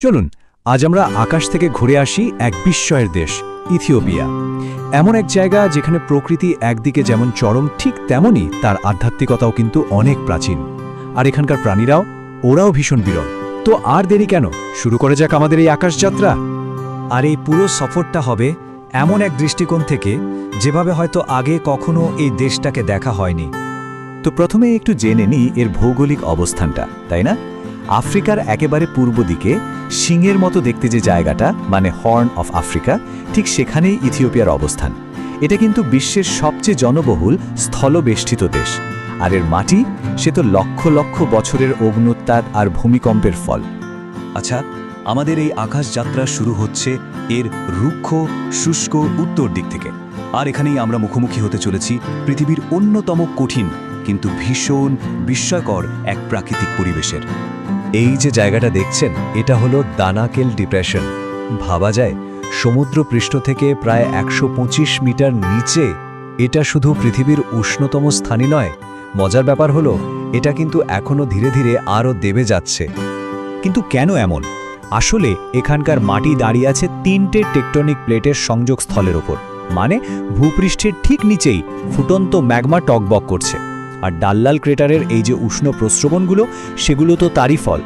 চলুন, আজ আমরা আকাশ থেকে ঘুরে আসি এক বিস্ময়ের দেশ, ইথিওপিয়া। এমন এক জায়গা যেখানে প্রকৃতি একদিকে যেমন চরম, ঠিক তেমনই তার আধ্যাত্মিকতাও কিন্তু অনেক প্রাচীন। আর এখানকার প্রাণীরাও, ওরাও ভীষণ বিরল। তো আর দেরি কেন? শুরু করে যাক আমাদের এই আকাশযাত্রা আর এই পুরো সফরটা হবে এমন এক দৃষ্টিকোণ থেকে, যেভাবে হয়তো আগে কখনো এই দেশটাকে দেখা হয়নি। তো প্রথমে একটু জেনে নিই এর ভৌগোলিক অবস্থানটা, তাই না? আফ্রিকার একেবারে পূর্ব দিকে সিংহের মতো দেখতে যে জায়গাটা মানে হর্ন অফ আফ্রিকা ঠিক সেখানেই ইথিওপিয়ার অবস্থান। এটা কিন্তু বিশ্বের সবচেয়ে জনবহুল স্থলবেষ্টিত দেশ। আর এর মাটি, সে তো লক্ষ লক্ষ বছরের অগ্নুত্তাপ আর ভূমিকম্পের ফল। আচ্ছা আমাদের এই আকাশ যাত্রা শুরু হচ্ছে এর রুক্ষ, শুষ্ক উত্তর দিক থেকে। আর এখানেই আমরা মুখোমুখি হতে চলেছি পৃথিবীর অন্যতম কঠিন, কিন্তু ভীষণ, বিস্ময়কর এক প্রাকৃতিক পরিবেশের। এই যে জায়গাটা দেখছেন, এটা হলো দানাকেল ডিপ্রেশন। ভাবা যায় সমুদ্র পৃষ্ঠ থেকে প্রায় একশো পঁচিশ মিটার নিচে এটা শুধু পৃথিবীর উষ্ণতম স্থানই নয়, মজার ব্যাপার হলো, এটা কিন্তু এখনও ধীরে ধীরে আরও দেবে যাচ্ছে। কিন্তু কেন এমন? আসলে এখানকার মাটি দাঁড়িয়ে আছে তিনটে টেকটনিক প্লেটের সংযোগ স্থলের ওপর। মানে ভূপৃষ্ঠের ঠিক নিচেই ফুটন্ত ম্যাগমা টকবক করছে। আর ডাল্লাল ক্রেটারের এই যে উষ্ণ প্রস্রবণগুলো, সেগুলো তো তারই ফল।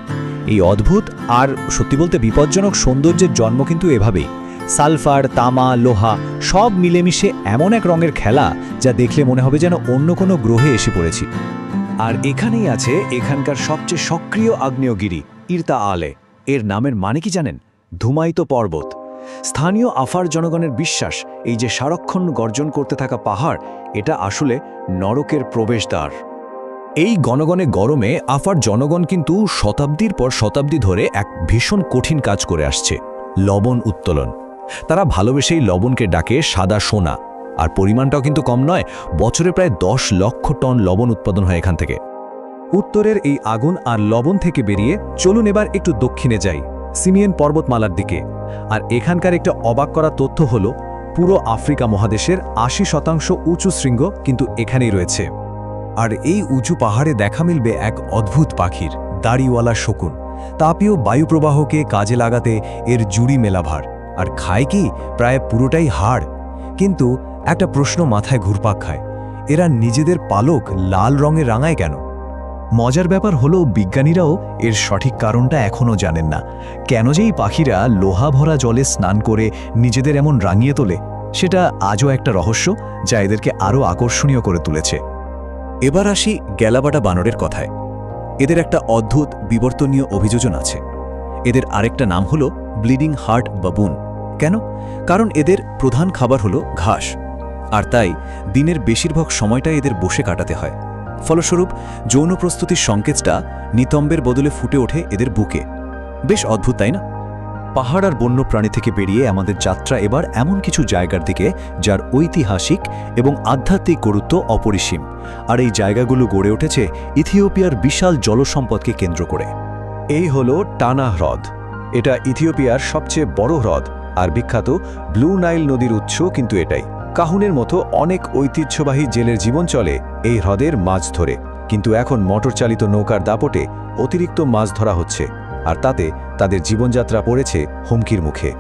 এই অদ্ভুত আর সত্যি বলতে বিপজ্জনক সৌন্দর্যের জন্ম কিন্তু এভাবেই। সালফার, তামা, লোহা সব মিলেমিশে এমন এক রঙের খেলা যা দেখলে মনে হবে যেন অন্য কোনো গ্রহে এসে পড়েছি। আর এখানেই আছে এখানকার সবচেয়ে সক্রিয় আগ্নেয়গিরি, ইরতা আলে। এর নামের মানে কি জানেন? ধুমায়িত পর্বত। স্থানীয় আফার জনগণের বিশ্বাস, এই যে সারক্ষণ গর্জন করতে থাকা পাহাড়, এটা আসলে নরকের প্রবেশদ্বার। এই গণগণে গরমে আফার জনগণ কিন্তু শতাব্দীর পর শতাব্দী ধরে এক ভীষণ কঠিন কাজ করে আসছে, লবণ উত্তোলন। তারা ভালোবেসেই লবণকে ডাকে সাদা সোনা, আর পরিমাণটাও কিন্তু কম নয়, বছরে প্রায় দশ লক্ষ টন লবণ উৎপাদন হয় এখান থেকে। উত্তরের এই আগুন আর লবণ থেকে বেরিয়ে চলুন এবার একটু দক্ষিণে যাই, সিমিয়েন পর্বতমালার দিকে। আর এখানকার একটা অবাক করা তথ্য হল, পুরো আফ্রিকা মহাদেশের আশি শতাংশ উঁচু শৃঙ্গ কিন্তু এখানেই রয়েছে। আর এই উঁচু পাহাড়ে দেখা মিলবে এক অদ্ভুত পাখির, দাড়িওয়ালা শকুন। তাপীয় বায়ুপ্রবাহকে কাজে লাগাতে এর জুড়ি মেলাভার। আর খায় কি? প্রায় পুরোটাই হাড়। কিন্তু একটা প্রশ্ন মাথায় ঘুরপাক খায়, এরা নিজেদের পালক লাল রঙে রাঙায় কেন? মজার ব্যাপার হলো বিজ্ঞানীরাও এর সঠিক কারণটা এখনও জানেন না। কেন যে এই পাখিরা লোহা ভরা জলে স্নান করে নিজেদের এমন রাঙিয়ে তোলে, সেটা আজও একটা রহস্য যা এদেরকে আরও আকর্ষণীয় করে তুলেছে। এবার আসি গ্যালাবাটা বানরের কথায়। এদের একটা অদ্ভুত, বিবর্তনীয় অভিযোজন আছে। এদের আরেকটা নাম হলো ব্লিডিং হার্ট বাবুন। কেন? কারণ এদের প্রধান খাবার হলো ঘাস। আর তাই দিনের বেশিরভাগ সময়টা এদের বসে কাটাতে হয়। ফলস্বরূপ, যৌন প্রস্তুতির সংকেতটা নিতম্বের বদলে ফুটে ওঠে এদের বুকে। বেশ অদ্ভুত, তাই না? পাহাড় আর বন্য প্রাণী থেকে বেরিয়ে আমাদের যাত্রা এবার এমন কিছু জায়গার দিকে, যার ঐতিহাসিক এবং আধ্যাত্মিক গুরুত্ব অপরিসীম। আর এই জায়গাগুলো গড়ে উঠেছে ইথিওপিয়ার বিশাল জলসম্পদকে কেন্দ্র করে। এই হল টানা হ্রদ। এটা ইথিওপিয়ার সবচেয়ে বড় হ্রদ, আর বিখ্যাত ব্লু নাইল নদীর উৎস কিন্তু এটাই। কাহুনের মতো অনেক ঐতিহ্যবাহী জেলের জীবন চলে এই হ্রদের মাছ ধরে। কিন্তু এখন মোটর চালিত নৌকার দাপটে অতিরিক্ত মাছ ধরা হচ্ছে আর তাতে তাদের জীবনযাত্রা পড়েছে হুমকির মুখে।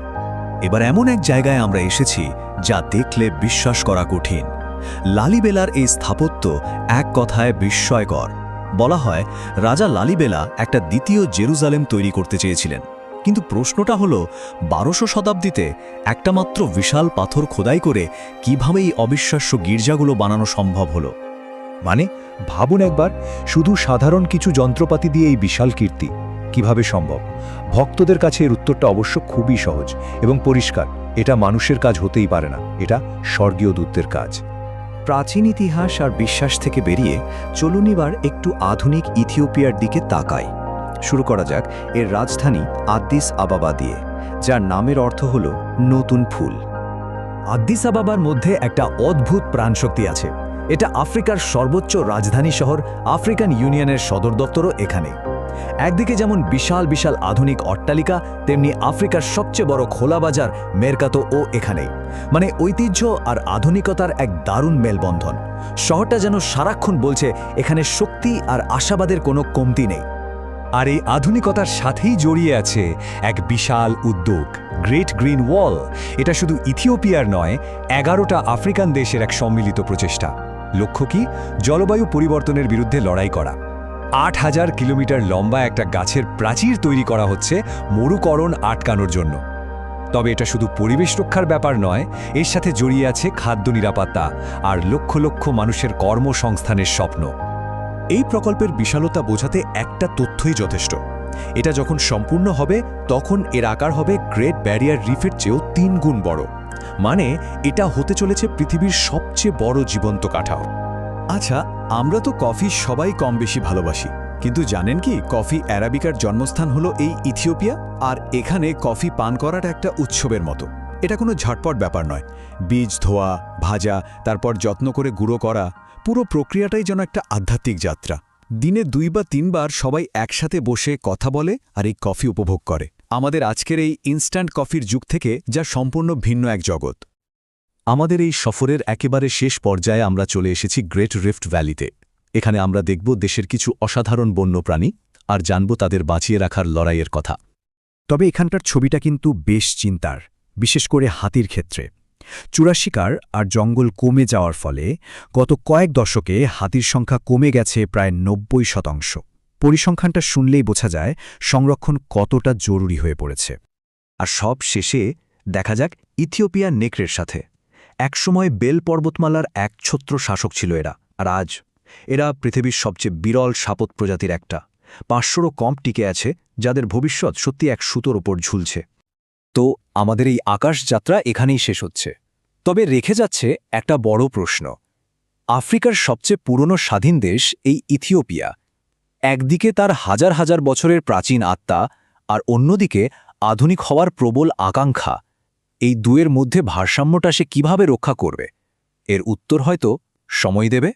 এবার এমন এক জায়গায় আমরা এসেছি যা দেখলে বিশ্বাস করা কঠিন। লালিবেলার এই স্থাপত্য এক কথায় বিস্ময়কর। বলা হয়, রাজা লালিবেলা একটা দ্বিতীয় জেরুজালেম তৈরি করতে চেয়েছিলেন। কিন্তু প্রশ্নটা হলো, বারোশো শতাব্দীতে একটা মাত্র বিশাল পাথর খোদাই করে কীভাবে এই অবিশ্বাস্য গির্জাগুলো বানানো সম্ভব হলো? মানে ভাবুন একবার, শুধু সাধারণ কিছু যন্ত্রপাতি দিয়ে এই বিশাল কীর্তি কীভাবে সম্ভব? ভক্তদের কাছে এর উত্তরটা অবশ্য খুবই সহজ এবং পরিষ্কার। এটা মানুষের কাজ হতেই পারে না। এটা স্বর্গীয় দূতদের কাজ। প্রাচীন ইতিহাস আর বিশ্বাস থেকে বেরিয়ে চলুন এবার একটু আধুনিক ইথিওপিয়ার দিকে তাকাই। শুরু করা যাক এর রাজধানী আদ্দিস আবাবা দিয়ে, যার নামের অর্থ হল নতুন ফুল। আদ্দিস আবাবার মধ্যে একটা অদ্ভুত প্রাণশক্তি আছে। এটা আফ্রিকার সর্বোচ্চ রাজধানী শহর আফ্রিকান ইউনিয়নের সদর দপ্তরও এখানে। একদিকে যেমন বিশাল বিশাল আধুনিক অট্টালিকা, তেমনি আফ্রিকার সবচেয়ে বড় খোলা বাজার মেরকাতো ও এখানেই মানে ঐতিহ্য আর আধুনিকতার এক দারুণ মেলবন্ধন। শহরটা যেন সারাক্ষণ বলছে, এখানে শক্তি আর আশাবাদের কোনো কমতি নেই। আর এই আধুনিকতার সাথেই জড়িয়ে আছে এক বিশাল উদ্যোগ গ্রেট গ্রিন ওয়াল এটা শুধু ইথিওপিয়ার নয়, এগারোটা আফ্রিকান দেশের এক সম্মিলিত প্রচেষ্টা। লক্ষ্য কি? জলবায়ু পরিবর্তনের বিরুদ্ধে লড়াই করা। আট হাজার কিলোমিটার লম্বা একটা গাছের প্রাচীর তৈরি করা হচ্ছে মরুকরণ আটকানোর জন্য। তবে এটা শুধু পরিবেশ রক্ষার ব্যাপার নয়, এর সাথে জড়িয়ে আছে খাদ্য নিরাপত্তা আর লক্ষ লক্ষ মানুষের কর্মসংস্থানের স্বপ্ন। এই প্রকল্পের বিশালতা বোঝাতে একটা তথ্যই যথেষ্ট। এটা যখন সম্পূর্ণ হবে, তখন এর আকার হবে গ্রেট ব্যারিয়ার রিফের চেয়েও তিন গুণ বড়। মানে এটা হতে চলেছে পৃথিবীর সবচেয়ে বড় জীবন্ত কাঠাও। আচ্ছা আমরা তো কফি সবাই কম বেশি ভালোবাসি। কিন্তু জানেন কি, কফি অ্যারাবিকার জন্মস্থান হলো এই ইথিওপিয়া? আর এখানে কফি পান করাটা একটা উৎসবের মতো। এটা কোনো ঝটপট ব্যাপার নয়। বীজ ধোয়া, ভাজা, তারপর যত্ন করে গুঁড়ো করা পুরো প্রক্রিয়াটাই যেন একটা আধ্যাত্মিক যাত্রা। দিনে দুই বা তিনবার সবাই একসাথে বসে কথা বলে আর এই কফি উপভোগ করে। আমাদের আজকের এই ইনস্ট্যান্ট কফির যুগ থেকে যা সম্পূর্ণ ভিন্ন এক জগৎ। আমাদের এই সফরের একেবারে শেষ পর্যায়ে আমরা চলে এসেছি গ্রেট রিফট ভ্যালিতে এখানে আমরা দেখব দেশের কিছু অসাধারণ বন্যপ্রাণী আর জানব তাদের বাঁচিয়ে রাখার লড়াইয়ের কথা। তবে এখানকার ছবিটা কিন্তু বেশ চিন্তার, বিশেষ করে হাতির ক্ষেত্রে। চূড়াশিকার আর জঙ্গল কমে যাওয়ার ফলে গত কয়েক দশকে হাতির সংখ্যা কমে গেছে প্রায় নব্বই শতাংশ। পরিসংখ্যানটা শুনলেই বোঝা যায় সংরক্ষণ কতটা জরুরি হয়ে পড়েছে। আর সব শেষে দেখা যাক ইথিওপিয়া নেকড়ের সাথে। একসময় বেল পর্বতমালার এক ছত্র শাসক ছিল এরা, আর আজ এরা পৃথিবীর সবচেয়ে বিরল সাপত প্রজাতির একটা। পাঁচশোরও কম টিকে আছে, যাদের ভবিষ্যৎ সত্যি এক সুতোর ওপর ঝুলছে। তো আমাদের এই আকাশ যাত্রা এখানেই শেষ হচ্ছে। তবে রেখে যাচ্ছে একটা বড় প্রশ্ন। আফ্রিকার সবচেয়ে পুরনো স্বাধীন দেশ এই ইথিওপিয়া। একদিকে তার হাজার হাজার বছরের প্রাচীন আত্মা আর অন্যদিকে আধুনিক হওয়ার প্রবল আকাঙ্ক্ষা। এই দুয়ের মধ্যে ভারসাম্যটা সে কীভাবে রক্ষা করবে? এর উত্তর হয়তো সময় দেবে।